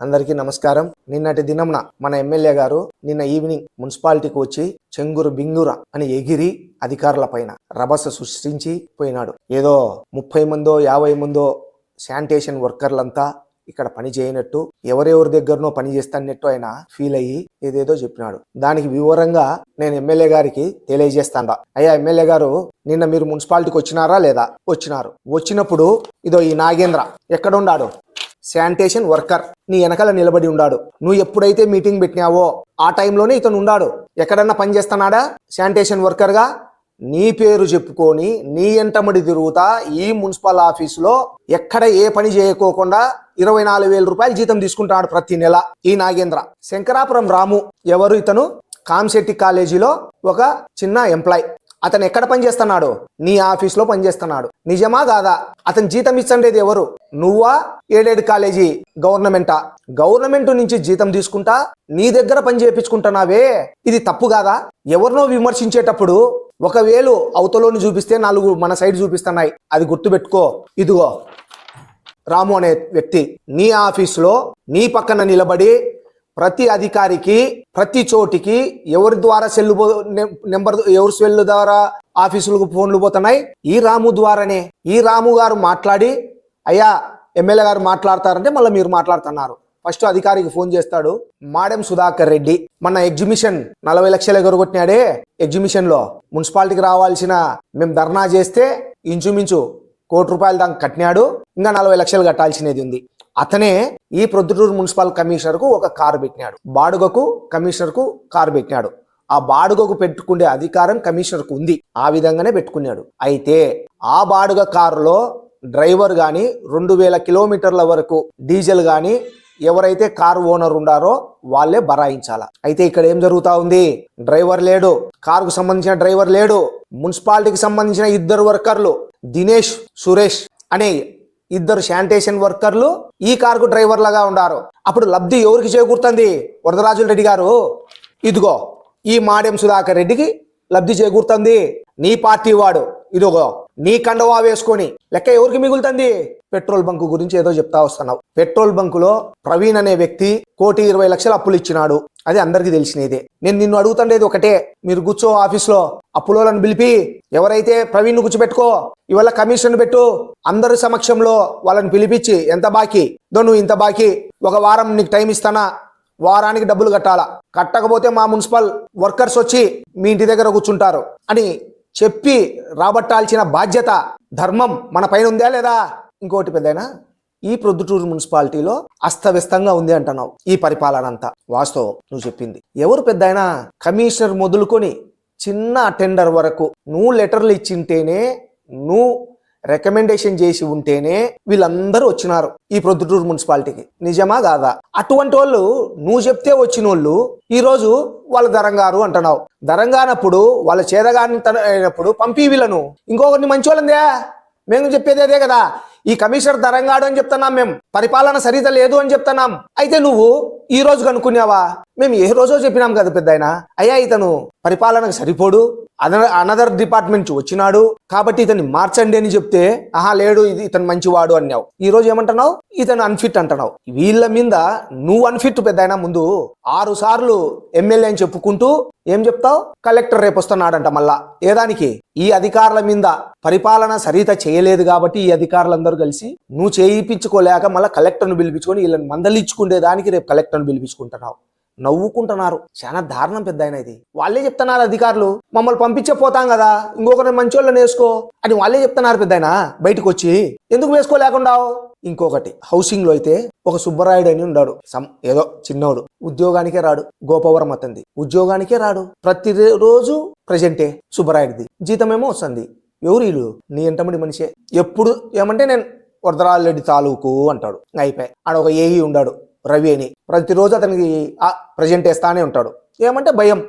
అందరికీ నమస్కారం. నిన్నటి దినంన మన ఎమ్మెల్యే గారు నిన్న ఈవినింగ్ మున్సిపాలిటీకి వచ్చి చెంగురు బింగుర అని ఎగిరి అధికారుల పైన రభస సృష్టించి పోయినాడు. ఏదో ముప్పై మందో యాభై మందో శానిటేషన్ వర్కర్లంతా ఇక్కడ పని చేయనట్టు ఎవరెవరి దగ్గరనో పని చేస్తానట్టు ఆయన ఫీల్ అయ్యి ఏదేదో చెప్పినాడు. దానికి వివరంగా నేను ఎమ్మెల్యే గారికి తెలియజేస్తాను అయ్యా ఎమ్మెల్యే గారు నిన్న మీరు మున్సిపాలిటీకి వచ్చినారా లేదా? వచ్చినారు. వచ్చినప్పుడు ఇదో ఈ నాగేంద్ర ఎక్కడున్నాడు శానిటేషన్ వర్కర్. నీ వెనకాల నిలబడి ఉన్నాడు నువ్వు ఎప్పుడైతే మీటింగ్ పెట్టినావో ఆ టైంలోనే ఇతను ఉన్నాడు ఎక్కడన్నా పని చేస్తున్నాడా? శానిటేషన్ వర్కర్గా? నీ పేరు చెప్పుకొని నీ ఎంటమడి తిరుగుతా ఈ మున్సిపల్ ఆఫీసులో ఎక్కడ ఏ పని చేయకోకుండా ఇరవై నాలుగు వేల రూపాయలు జీతం తీసుకుంటాడు ప్రతి నెల. ఈ నాగేంద్ర. శంకరాపురం రాము ఎవరు ఇతను? కామ్శెట్టి కాలేజీలో ఒక చిన్న ఎంప్లాయ్. అతను ఎక్కడ పనిచేస్తున్నాడు నీ ఆఫీస్లో పనిచేస్తున్నాడు నిజమా కాదా? అతను జీతం ఇచ్చండేది ఎవరు? నువ్వా? ఏడేడు కాలేజీ గవర్నమెంటా? గవర్నమెంట్ నుంచి జీతం తీసుకుంటా? నీ దగ్గర పని చేయించుకుంటున్నావే? ఇది తప్పు కాదా? ఎవరినో విమర్శించేటప్పుడు ఒకవేళ అవతలోని చూపిస్తే నాలుగు మన సైడ్ చూపిస్తున్నాయి. అది గుర్తుపెట్టుకో. ఇదిగో. రాము అనే వ్యక్తి నీ ఆఫీసులో నీ పక్కన నిలబడి ప్రతి అధికారికి ప్రతి చోటికి ఎవరి ద్వారా సెల్లు పో- నెంబర్ ఎవరి సెల్ ద్వారా ఆఫీసులకు ఫోన్లు పోతున్నాయి? ఈ రాము ద్వారానే. ఈ రాము గారు మాట్లాడి అయ్యా ఎమ్మెల్యే గారు మాట్లాడతారంటే మళ్ళీ మీరు మాట్లాడుతున్నారు. ఫస్ట్ అధికారికి ఫోన్ చేస్తాడు. మాడెం సుధాకర్ రెడ్డి మన ఎగ్జిబిషన్ నలభై లక్షలు ఎగరగొట్టినాడే ఎగ్జిబిషన్లో మున్సిపాలిటీకి రావాల్సిన మేము ధర్నా చేస్తే ఇంచుమించు కోటి రూపాయలు దాకా కట్టినాడు. ఇంకా నలభై లక్షలు కట్టాల్సినది ఉంది. అతనే ఈ ప్రొద్దుటూరు మున్సిపల్ కమిషనర్కు ఒక కారు పెట్టినాడు. బాడుగకు కమిషనర్కు కారు పెట్టినాడు. ఆ బాడుగకు పెట్టుకునే అధికారం కమిషనర్కు ఉంది. ఆ విధంగానే పెట్టుకున్నాడు. అయితే ఆ బాడుగ కారులో డ్రైవర్ కానీ రెండు వేల కిలోమీటర్ల వరకు డీజిల్ కానీ ఎవరైతే కారు ఓనర్ ఉండారో వాళ్ళే బరాయించాల? అయితే ఇక్కడ ఏం జరుగుతా ఉంది? డ్రైవర్ లేడు. కారుకు సంబంధించిన డ్రైవర్ లేడు. మున్సిపాలిటీకి సంబంధించిన ఇద్దరు వర్కర్లు దినేష్ సురేష్ అనే ఇద్దరు శానిటేషన్ వర్కర్లు ఈ కారుకు డ్రైవర్ లాగా ఉండారు. అప్పుడు లబ్ధి ఎవరికి చేకూరుతుంది? వరదరాజుల రెడ్డి గారు. ఇదిగో ఈ మాడెం సుధాకర్ రెడ్డికి లబ్ధి చేకూరుతుంది. నీ పార్టీ వాడు. ఇదిగో నీ కండవా వేసుకొని. లెక్క ఎవరికి మిగులుతుంది? పెట్రోల్ బంకు గురించి ఏదో చెప్తా వస్తున్నావు. పెట్రోల్ బంకులో ప్రవీణ్ అనే వ్యక్తి కోటి ఇరవై లక్షలు అప్పులు ఇచ్చినాడు. అది అందరికీ తెలిసినదే. నేను నిన్ను అడుగుతుండేది ఒకటే. మీరు కూర్చో ఆఫీస్లో. అప్పులోలను పిలిపి ఎవరైతే ప్రవీణ్ కూర్చోబెట్టుకో ఇవాళ కమిషన్ పెట్టు. అందరి సమక్షంలో వాళ్ళని పిలిపించి ఎంత బాకీ? దో నువ్వు ఇంత బాకీ. ఒక వారం నీకు టైం ఇస్తానా? వారానికి డబ్బులు కట్టాలా? కట్టకపోతే మా మున్సిపల్ వర్కర్స్ వచ్చి మీ ఇంటి దగ్గర కూర్చుంటారు అని చెప్పి రాబట్టాల్సిన బాధ్యత ధర్మం మన పైన ఉందా లేదా? ఇంకోటి పెద్దైనా ఈ ప్రొద్దుటూరు మున్సిపాలిటీలో అస్తవ్యస్తంగా ఉంది అంటున్నావు. ఈ పరిపాలన అంతా వాస్తవం నువ్వు చెప్పింది. ఎవరు పెద్దయినా కమిషనర్ మొదలుకొని చిన్న టెండర్ వరకు నువ్వు లెటర్లు ఇచ్చింటేనే నువ్వు రికమెండేషన్ చేసి ఉంటేనే వీళ్ళందరూ వచ్చినారు ఈ ప్రొద్దుటూరు మున్సిపాలిటీకి. నిజమా కాదా? అటువంటి వాళ్ళు నువ్వు చెప్తే వచ్చిన వాళ్ళు ఈరోజు వాళ్ళ దరంగారు అంటున్నావు. దరంగానప్పుడు వాళ్ళ చేదగాని అయినప్పుడు పంపి వీళ్ళను. ఇంకొకరిని మంచి వాళ్ళందే మేము చెప్పేది అదే కదా. ఈ కమిషనర్ దరంగాడు అని చెప్తున్నాం మేము. పరిపాలన సరిత లేదు అని చెప్తున్నాం. అయితే నువ్వు ఈ రోజు కనుక్కున్నావా మేము ఏ రోజో చెప్పినాం కదా పెద్ద అయ్యా ఇతను పరిపాలనకు సరిపోడు. అదర్ అనదర్ డిపార్ట్మెంట్ నుంచి వచ్చినాడు. కాబట్టి ఇతన్ని మార్చండి అని చెప్తే ఆహా లేడు ఇది ఇతను మంచివాడు అన్నావు. ఈ రోజు ఏమంటున్నావు? ఇతను అన్ఫిట్ అంటున్నావు. వీళ్ళ మీద నువ్వు అన్ఫిట్ పెద్ద ముందు ఆరు సార్లు ఎమ్మెల్యే అని చెప్పుకుంటూ ఏం చెప్తావు? కలెక్టర్ రేపు వస్తున్నాడంట మళ్ళా. ఏదానికి ఈ అధికారుల మీద పరిపాలన సరిత చేయలేదు కాబట్టి ఈ అధికారులందరూ కలిసి నువ్వు చేయించుకోలేక మళ్ళీ కలెక్టర్ను పిలిపించుకొని వీళ్ళని మందలించుకునే దానికి రేపు కలెక్టర్ను పిలిపించుకుంటున్నావు. నవ్వుకుంటున్నారు. చాలా దారుణం పెద్ద ఆయన ఇది. వాళ్ళే చెప్తున్నారు అధికారులు మమ్మల్ని పంపించే పోతాం కదా ఇంకొకరిని మంచోళ్ళని వేసుకో అని వాళ్ళే చెప్తున్నారు పెద్ద ఆయన బయటకు వచ్చి ఎందుకు వేసుకోలేకుండా ఇంకొకటి హౌసింగ్లో అయితే ఒక సుబ్బరాయుడు అని ఉన్నాడు సమ్ ఏదో చిన్నోడు. ఉద్యోగానికే రాడు. గోపవరం అతంది ఉద్యోగానికే రాడు. ప్రతి రోజు ప్రజెంటే సుబ్బరాయుడిది. జీతమేమో వస్తుంది. ఎవరు వీళ్ళు? నీ ఎంటమడి మనిషే. ఎప్పుడు ఏమంటే నేను వరదరాజరెడ్డి తాలూకు అంటాడు. అయిపోయి. ఆడ ఒక ఏఈ ఉన్నాడు రవి అని. ప్రతిరోజు అతనికి ప్రజెంట్ వేస్తానే ఉంటాడు. ఏమంటే భయం.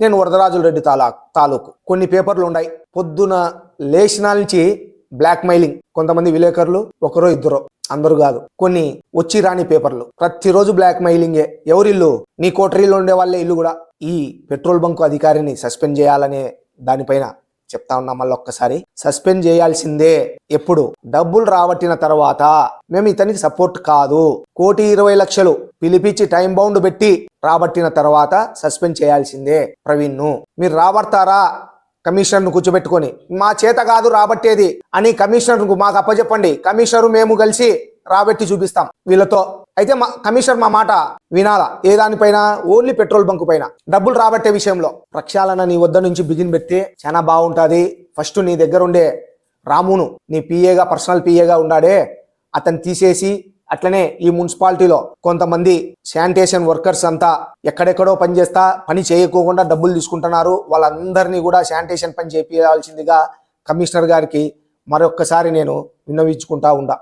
నేను వరదరాజుల రెడ్డి తాలా తాలూకు. కొన్ని పేపర్లు ఉన్నాయి. పొద్దున లేచినాల నుంచి బ్లాక్ మెయిలింగ్ కొంతమంది విలేకరులు ఒకరో ఇద్దరో. అందరూ కాదు. కొన్ని వచ్చి రాని పేపర్లు. ప్రతిరోజు బ్లాక్ మెయిలింగే ఎవరిల్లు? నీ కోటరీలో ఉండే వాళ్ళే ఇల్లు కూడా. ఈ పెట్రోల్ బంకు అధికారిని సస్పెండ్ చేయాలనే దానిపైన చెప్తా ఉన్నా మళ్ళీ ఒక్కసారి. సస్పెండ్ చేయాల్సిందే ఎప్పుడు? డబ్బులు రాబట్టిన తర్వాత. మేము ఇతనికి సపోర్ట్ కాదు. కోటి ఇరవై లక్షలు పిలిపించి టైం బౌండ్ పెట్టి రాబట్టిన తర్వాత సస్పెండ్ చేయాల్సిందే ప్రవీణ్ను మీరు రాబడతారా? కమిషనర్ను కూర్చోబెట్టుకొని. మా చేత కాదు రాబట్టేది అని కమిషనర్ మాకు అప్పచెప్పండి కమిషనర్ మేము కలిసి రాబెట్టి చూపిస్తాం వీళ్ళతో. అయితే మా కమిషనర్ మా మాట వినాలా? ఏ దానిపైన? ఓన్లీ పెట్రోల్ బంక్ పైన. డబ్బులు రాబట్టే విషయంలో. ప్రక్షాళన నీ వద్ద నుంచి బిగిన్ పెడితే చాలా బాగుంటుంది. ఫస్ట్ నీ దగ్గర ఉండే రామును నీ పిఏగా పర్సనల్ పిఏగా ఉన్నాడే అతను తీసేసి అట్లనే ఈ మున్సిపాలిటీలో కొంతమంది శానిటేషన్ వర్కర్స్ అంతా ఎక్కడెక్కడో పని చేస్తా పని చేయకోకుండా డబ్బులు తీసుకుంటున్నారు. వాళ్ళందరినీ కూడా శానిటేషన్ పని చేపించాల్సిందిగా కమిషనర్ గారికి మరొక్కసారి నేను విన్నవించుకుంటా ఉండా.